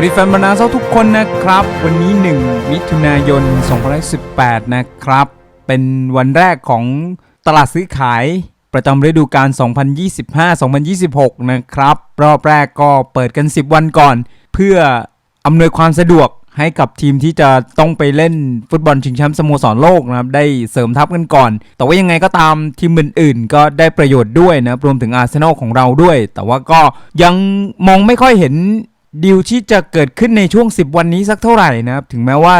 วัสดีแฟนบอลนาเซาทุกคนนะครับ วันนี้ 1 มิถุนายน 2018 นะครับ เป็นวันแรกของตลาดซื้อขายประจำฤดูกาล 2025-2026 นะครับ รอบแรกก็เปิดกัน 10 วันก่อน เพื่ออำนวยความสะดวกให้กับทีมที่จะต้องไปเล่นฟุตบอลชิงแชมป์สโมสรโลกนะครับ ได้เสริมทัพกันก่อน แต่ว่ายังไงก็ตามทีมอื่นๆ ก็ได้ประโยชน์ด้วยนะรวมถึงอาร์เซนอลของเราด้วย แต่ว่าก็ยังมองไม่ค่อยเห็น ดีลที่จะเกิดขึ้นในช่วง 10 วันนี้สักเท่าไหร่นะครับ ถึงแม้ว่า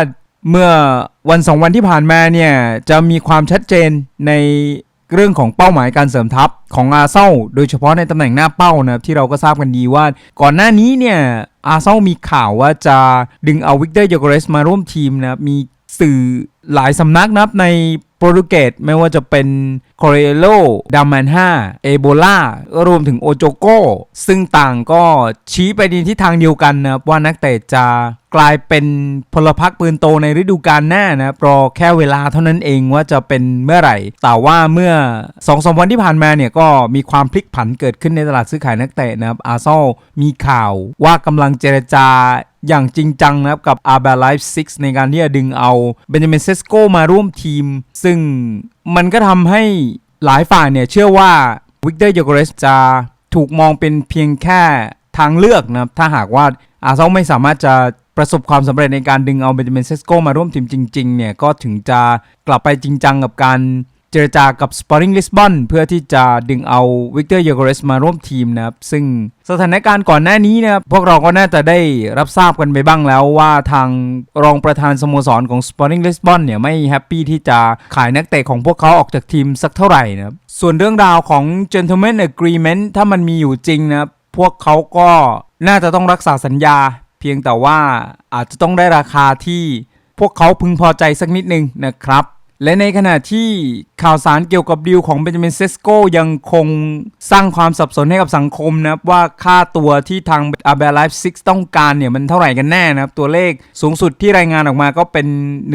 เมื่อวันสองวันที่ผ่านมาเนี่ยจะมีความชัดเจนในเรื่องของเป้าหมายการเสริมทัพของอาเซลโดยเฉพาะในตำแหน่งหน้าเป้านะครับที่เราก็ทราบกันดีว่า ก่อนหน้านี้เนี่ยอาเซลมีข่าวว่าจะดึงเอาวิกเตอร์โยโกเรสมาร่วมทีมนะครับมีสื่อ หลายสำนักนะครับในโปรตุเกสไม่ว่าจะเป็นคอเรโลดามันห้าเอโบลารวมถึงโอโจโกซึ่งต่างก็ชี้ไปในทิศทางเดียวกันนะครับว่านักเตะจะกลายเป็นพลพรรคปืนโตในฤดูกาลหน้านะครับรอแค่เวลาเท่านั้นเองว่าจะเป็นเมื่อไหร่ แต่ว่าเมื่อ2อสวันที่ผ่านมาเนี่ยก็มีความพลิกผันเกิดขึ้นในตลาดซื้อขายนักเตะนะครับอาร์เซลมีข่าวว่ากำลังเจรจาอย่างจริงจังนะครับกับอาร์เบลไลฟ์ซิกในการที่จะดึงเอาเบนจามินเซสโกมาร่วมทีม ซึ่งมันก็ทำให้หลายฝ่ายเนี่ยเชื่อว่าวิกเตอร์โยโกเรสจะถูกมองเป็นเพียงแค่ทางเลือกนะครับ ถ้าหากว่าอาร์เซลไม่สามารถจะประสบความสำเร็จในการดึงเอาเบนจามินเซสโกมาร่วมทีมจริงๆเนี่ยก็ถึงจะกลับไปจริงจังกับการ เจรจากับ Sporting Lisbon เพื่อที่จะดึงเอาวิกเตอร์โยโกเรสมาร่วมทีมนะครับ ซึ่งสถานการณ์ก่อนหน้านี้นะครับ พวกเราก็น่าจะได้รับทราบกันไปบ้างแล้วว่าทางรองประธานสโมสรของ Sporting Lisbon เนี่ยไม่แฮปปี้ที่จะขายนักเตะของพวกเขาออกจากทีมสักเท่าไหร่นะครับ ส่วนเรื่องราวของ Gentleman Agreement ถ้ามันมีอยู่จริงนะครับพวกเขาก็น่าจะต้องรักษาสัญญา เพียงแต่ว่าอาจจะต้องได้ราคาที่พวกเขาพึงพอใจสักนิดนึงนะครับ และในขณะที่ข่าวสารเกี่ยวกับดีลของเบนจามินเซสโกยังคงสร้างความสับสนให้กับสังคมนะครับ ว่าค่าตัวที่ทางอาเบลไลฟ์ซิกต้องการเนี่ย มันเท่าไหร่กันแน่นะครับ ตัวเลขสูงสุดที่รายงานออกมาก็เป็น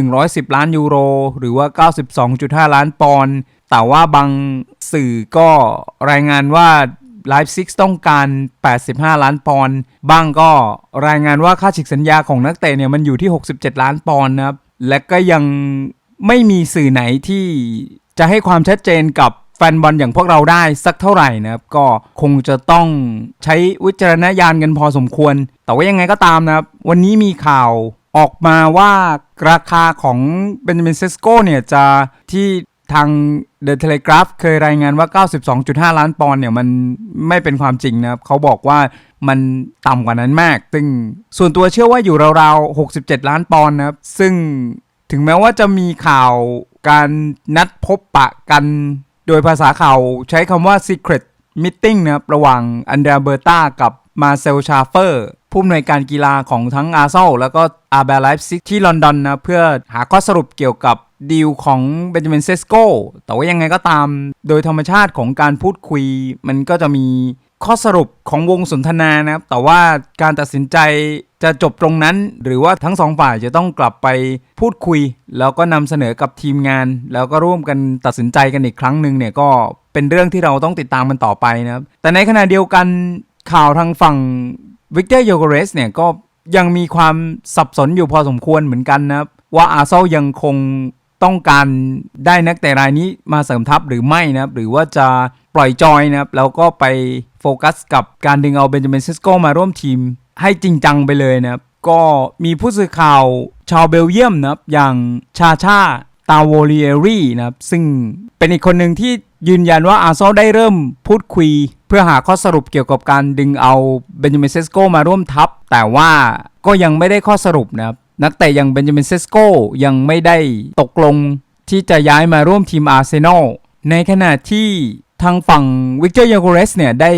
110 ล้านยูโร หรือว่า 92.5 ล้านปอนด์แต่ว่าบางสื่อก็รายงานว่าไลฟ์ซิกต้องการ 85 ล้านปอนด์บ้างก็รายงานว่าค่าฉีกสัญญาของนักเตะเนี่ยมันอยู่ที่ 67 ล้านปอนด์นะครับและก็ยัง ไม่มีสื่อไหนที่จะให้ความชัดเจนกับแฟนบอลอย่างพวกเราได้สักเท่าไหร่นะครับ ก็คงจะต้องใช้วิจารณญาณกันพอสมควร แต่ว่ายังไงก็ตามนะครับ วันนี้มีข่าวออกมาว่าราคาของเบนจามินเซสโกเนี่ยจะที่ทาง The Telegraph เคยรายงานว่า 92.5 ล้านปอนด์เนี่ยมันไม่เป็นความจริงนะครับ เขาบอกว่ามันต่ำกว่านั้นมาก ซึ่งส่วนตัวเชื่อว่าอยู่ราวๆ 67 ล้านปอนด์นะครับ ซึ่ง ถึงแม้ว่าจะมีข่าวการนัดพบปะกันโดยภาษาข่าวใช้คำว่า secret meeting นะครับระหว่างอันเดรเบอร์ตากับมาเซลชาเฟอร์ ผู้อำนวยการกีฬาของทั้งอาร์เซลแล้วก็อาร์เบลไลฟ์ซิกที่ลอนดอนนะ เพื่อหาข้อสรุปเกี่ยวกับดีลของเบนจามินเซสโกแต่ว่ายังไงก็ตาม โดยธรรมชาติของการพูดคุย มันก็จะมีข้อสรุปของวงสนทนานะครับ แต่ว่าการตัดสินใจ จะจบตรงนั้น หรือว่าทั้งสองฝ่ายจะต้องกลับไปพูดคุย แล้วก็นำเสนอกับทีมงาน แล้วก็ร่วมกันตัดสินใจกันอีกครั้งหนึ่งเนี่ยก็เป็นเรื่องที่เราต้องติดตามมันต่อไปนะครับแต่ในขณะเดียวกันข่าวทางฝั่งวิกเตอร์โยโกเรสเนี่ยก็ยังมีความสับสนอยู่พอสมควรเหมือนกันนะครับว่าอาร์เซลยังคงต้องการได้นักเตะรายนี้มาเสริมทัพหรือไม่นะครับหรือว่าจะปล่อยจอยนะครับแล้วก็ไปโฟกัสกับการดึงเอาเบนจามินเซสโกมาร่วมทีม ให้จริงจังไปเลยนะครับ ก็มีผู้สื่อข่าวชาวเบลเยียมนะครับ อย่างชาชาตาโวลีเอรีนะครับ ซึ่งเป็นอีกคนหนึ่งที่ยืนยันว่าอาร์เซลได้เริ่มพูดคุย เพื่อหาข้อสรุปเกี่ยวกับการดึงเอาเบนจามินเซสโกมาร่วมทัพ แต่ว่าก็ยังไม่ได้ข้อสรุปนะครับ นักเตะอย่างเบนจามินเซสโกยังไม่ได้ตกลงที่จะย้ายมาร่วมทีมอาร์เซนอลในขณะที่ ทางฝั่งวิกเตอร์ยาโกเรสเนี่ย ได้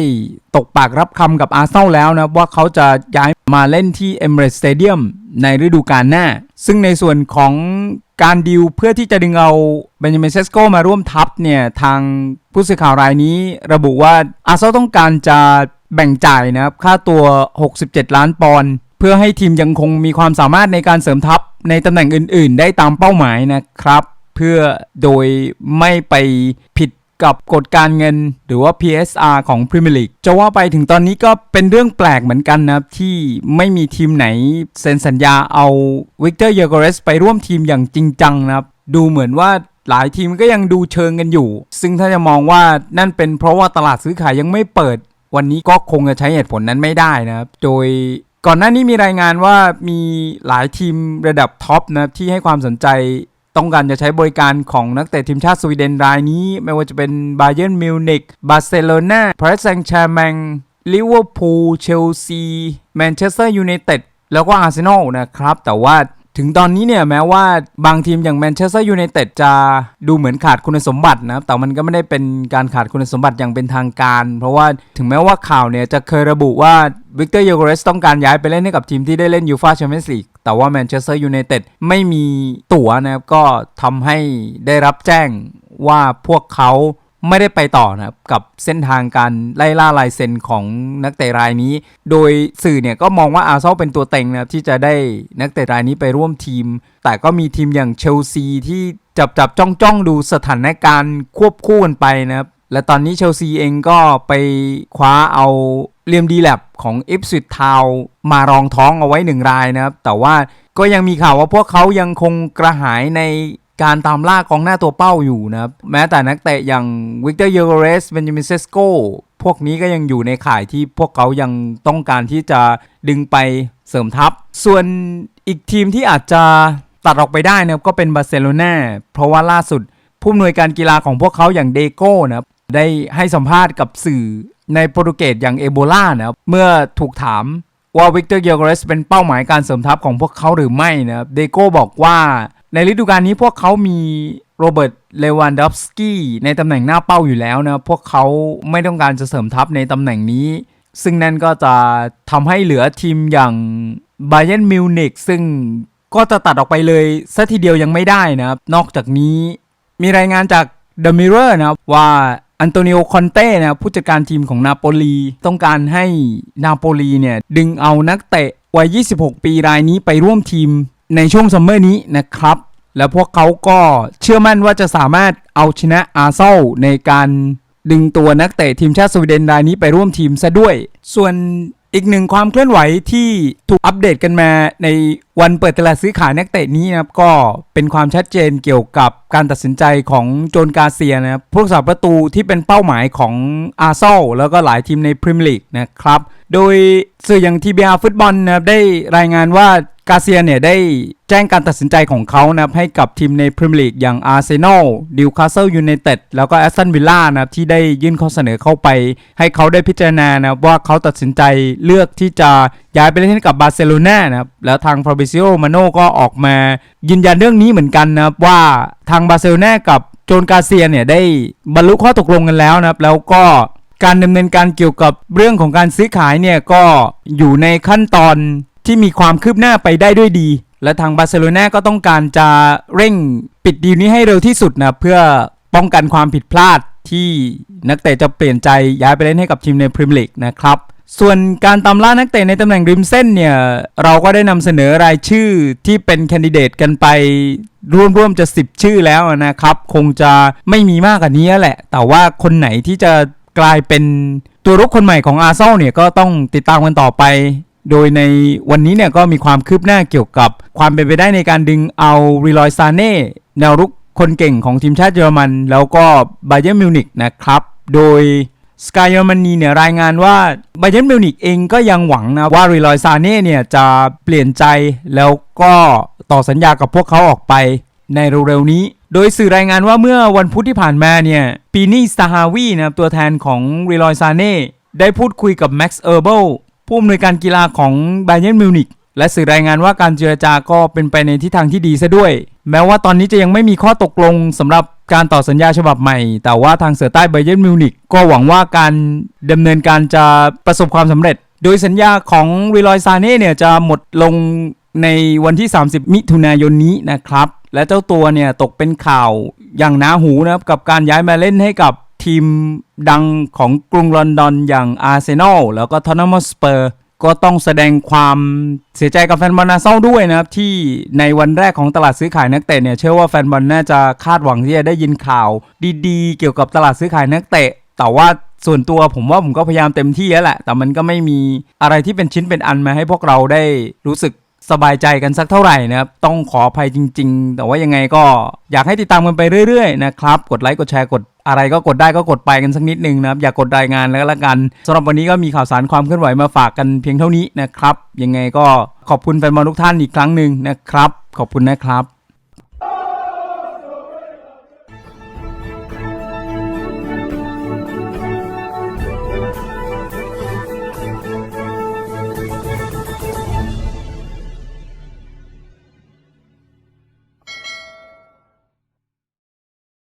ตกปากรับคำกับอาร์เซนอลแล้วนะ ว่าเขาจะย้ายมาเล่นที่เอมเรสสเตเดียมในฤดูกาลหน้า ซึ่งในส่วนของการดิวเพื่อที่จะดึงเอาเบนจามินเซสโกมาร่วมทัพเนี่ย ทางผู้สื่อข่าวรายนี้ระบุว่าอาร์เซนอลต้องการจะแบ่งจ่ายนะครับ ค่าตัว 67 ล้านปอนด์เพื่อให้ทีมยังคงมีความสามารถในการเสริมทัพในตำแหน่งอื่น ๆ ได้ตามเป้าหมายนะครับ เพื่อโดยไม่ไปผิด กับกฎการเงินหรือว่า PSR ของ Premier League จะว่าไปถึงตอนนี้ก็เป็นเรื่องแปลกเหมือนกันนะครับ ที่ไม่มีทีมไหนเซ็นสัญญาเอาวิกเตอร์เยโกเรสไปร่วมทีมอย่างจริงจังนะครับ ดูเหมือนว่าหลายทีมก็ยังดูเชิงกันอยู่ ซึ่งถ้าจะมองว่านั่นเป็นเพราะว่าตลาดซื้อขายยังไม่เปิด วันนี้ก็คงจะใช้เหตุผลนั้นไม่ได้นะครับ โดยก่อนหน้านี้มีรายงานว่ามีหลายทีมระดับท็อปนะครับที่ให้ความสนใจ ต้องการจะใช้บริการของนักเตะทีมชาติสวีเดนรายนี้ ไม่ว่าจะเป็นบาเยิร์นมิวนิกบาร์เซโลนาพารีสแซงต์แชร์แมงลิเวอร์พูลเชลซีแมนเชสเตอร์ยูไนเต็ดแล้วก็อาร์เซนอลนะครับ แต่ว่า ถึงตอนนี้เนี่ยแม้ว่าบางทีมอย่างแมนเชสเตอร์ยูไนเต็ดจะดูเหมือนขาดคุณสมบัตินะครับแต่มันก็ไม่ได้เป็นการขาดคุณสมบัติอย่างเป็นทางการ เพราะว่าถึงแม้ว่าข่าวเนี่ยจะเคยระบุว่าวิกเตอร์เยโกเรสต้องการย้ายไปเล่นให้กับทีมที่ได้เล่นยูฟาแชมเปี้ยนส์ลีกแต่ว่าแมนเชสเตอร์ยูไนเต็ดไม่มีตั๋วนะครับก็ทำให้ได้รับแจ้งว่าพวกเขา ไม่ได้ไปต่อนะครับกับเส้นทางการไล่ล่าลายเซ็นของนักเตะรายนี้ โดยสื่อเนี่ยก็มองว่าอาร์เซนอลเป็นตัวเต็งนะครับที่จะได้นักเตะรายนี้ไปร่วมทีม แต่ก็มีทีมอย่างเชลซีที่จับจับจ้องจ้องดูสถานการณ์ควบคู่กันไปนะครับและตอนนี้เชลซีเองก็ไปคว้าเอาเลียมดีแลบของอิฟสวิตทาวมารองท้องเอาไว้หนึ่งรายนะครับ แต่ว่าก็ยังมีข่าวว่าพวกเขายังคงกระหายใน การตามล่ากองหน้าตัวเป้าอยู่นะครับ แม้แต่นักเตะอย่างวิกเตอร์เยโกเรสเบนจามินเซสโกพวกนี้ก็ยังอยู่ในข่ายที่พวกเขายังต้องการที่จะดึงไปเสริมทัพ ส่วนอีกทีมที่อาจจะตัดออกไปได้นะครับก็เป็นบาร์เซโลนาเพราะว่าล่าสุดผู้อำนวยการกีฬาของพวกเขาอย่างเดโก้นะครับได้ให้สัมภาษณ์กับสื่อในโปรตุเกสอย่างเอโบลานะครับเมื่อถูกถามว่าวิกเตอร์เยโกเรสเป็นเป้าหมายการเสริมทัพของพวกเขาหรือไม่นะครับเดโก้บอกว่า ในฤดูกาลนี้พวกเขามีโรเบิร์ต เลวันดอฟสกี้ในตำแหน่งหน้าเป้าอยู่แล้วนะ พวกเขาไม่ต้องการจะเสริมทัพในตำแหน่งนี้ ซึ่งนั่นก็จะทำให้เหลือทีมอย่างไบเ e นมิวนิกซึ่งก็จะตัดออกไปเลยซะทีเดียวยังไม่ได้นะครับ นอกจากนี้มีรายงานจาก The Mirror นะว่าอันโตนิโอคอนเต้นะผู้จัดการทีมของนาโปลีต้องการให้นาโปลีเนี่ยดึงเอานักเตะวัย 26 ปีรายนี้ไปร่วมทีม ในช่วงซัมเมอร์นี้นะครับ แล้วพวกเขาก็เชื่อมั่นว่าจะสามารถเอาชนะอาร์เซลในการดึงตัวนักเตะทีมชาติสวีเดนรายนี้ไปร่วมทีมซะด้วย ส่วนอีกหนึ่งความเคลื่อนไหวที่ถูกอัปเดตกันมาในวันเปิดตลาดซื้อขายนักเตะนี้นะครับก็เป็นความชัดเจนเกี่ยวกับการตัดสินใจของโจนกาเซียนะครับผู้รักษาประตูที่เป็นเป้าหมายของอาร์เซลแล้วก็หลายทีมในพรีเมียร์ลีกนะครับ โดยสื่ออย่างทีบีอาร์ฟุตบอลนะครับได้รายงานว่า กาเซียเนี่ยได้แจ้งการตัดสินใจของเขานะครับให้กับทีมในพรีเมียร์ลีกอย่างอาร์เซนอลดิวคาสเซิลยูไนเต็ดแล้วก็แอสตันวิลล่านะครับที่ได้ยื่นข้อเสนอเข้าไป ให้เขาได้พิจารณานะครับว่าเขาตัดสินใจเลือกที่จะย้ายไปเล่นให้กับบาร์เซโลนานะครับแล้วทางฟาบริซิโอมาโนก็ออกมา ยืนยันเรื่องนี้เหมือนกันนะครับว่าทางบาร์เซโลนากับโจนกาเซียเนี่ยได้บรรลุข้อตกลงกันแล้วนะครับแล้วก็การดำเนินการเกี่ยวกับเรื่องของการซื้อขายเนี่ยก็อยู่ในขั้นตอน ที่มีความคืบหน้าไปได้ด้วยดี และทางบาร์เซโลนาก็ต้องการจะเร่งปิดดีลนี้ให้เร็วที่สุดนะเพื่อป้องกันความผิดพลาดที่นักเตะจะเปลี่ยนใจย้ายไปเล่นให้กับทีมในพรีเมียร์ลีกนะครับส่วนการตามล่านักเตะในตำแหน่งริมเส้นเนี่ย เราก็ได้นำเสนอรายชื่อที่เป็นแคนดิเดตกันไปร่วมๆจะ 10 ชื่อแล้วนะครับ คงจะไม่มีมากกว่านี้แหละ แต่ว่าคนไหนที่จะกลายเป็นตัวรุกคนใหม่ของอาร์เซนอลเนี่ย ก็ต้องติดตามกันต่อไป โดยในวันนี้เนี่ยก็มีความคืบหน้าเกี่ยวกับความเป็นไปได้ในการดึงเอารีลอยซาเน่แนวรุกคนเก่งของทีมชาติเยอรมัน แล้วก็ไบเย r n m มิวนิกนะครับ โดยสกายเยอรมนีเนี่ยรายงานว่าไบเย r n m มิวนิกเองก็ยังหวังนะว่ารีลอยซาเน่เนี่ยจะเปลี่ยนใจแล้วก็ต่อสัญญากับพวกเขาออกไปในเร็วๆนี้ โดยสื่อรายงานว่าเมื่อวันพุธที่ผ่านมาเนี่ยปีนี่สตาฮาวีนะครับตัวแทนของรีลอยซาเน่ได้พูดคุยกับแม็กซ์เออร์เบล ผู้อำนวยการกีฬาของไบเ e นมิวนิกและสื่อรายงานว่าการเจรจาก็เป็นไปในทิศทางที่ดีซะด้วย แม้ว่าตอนนี้จะยังไม่มีข้อตกลงสำหรับการต่อสัญญาฉบับใหม่ แต่ว่าทางเสือใต้ไบเ e นมิวนิกก็หวังว่าการดำเนินการจะประสบความสำเร็จ โดยสัญญาของรีลอยซาเน่เนี่ยจะหมดลงในวันที่ 30 มิถุนายนนี้นะครับ และเจ้าตัวเนี่ยตกเป็นข่าวอย่างหนาหูนะครับกับการย้ายมาเล่นให้กับ ทีมดังของกรุงลอนดอนอย่างอาร์เซนอลแล้วก็ทอนนัมสเปอร์ก็ต้องแสดงความเสียใจกับแฟนบอลนาเซาด้วยนะครับ ที่ในวันแรกของตลาดซื้อขายนักเตะเนี่ยเชื่อว่าแฟนบอลน่าจะคาดหวังที่จะได้ยินข่าวดีๆ เกี่ยวกับตลาดซื้อขายนักเตะ แต่ว่าส่วนตัวผมว่าผมก็พยายามเต็มที่แล้วแหละ แต่มันก็ไม่มีอะไรที่เป็นชิ้นเป็นอันมาให้พวกเราได้รู้สึกสบายใจกันสักเท่าไหร่นะครับ ต้องขออภัยจริง ๆ แต่ว่ายังไงก็อยากให้ติดตามกันไปเรื่อยๆนะครับ กดไลค์ กดแชร์ กด อะไรก็กดได้ก็กดไปกันสักนิดนึงนะครับ อย่ากกดรายงานแล้วละกันสำหรับวันนี้ก็มีข่าวสารความเคลื่อนไหวมาฝากกันเพียงเท่านี้นะครับ ยังไงก็ขอบคุณแฟนบอลทุกท่านอีกครั้งหนึ่งนะครับ ขอบคุณนะครับ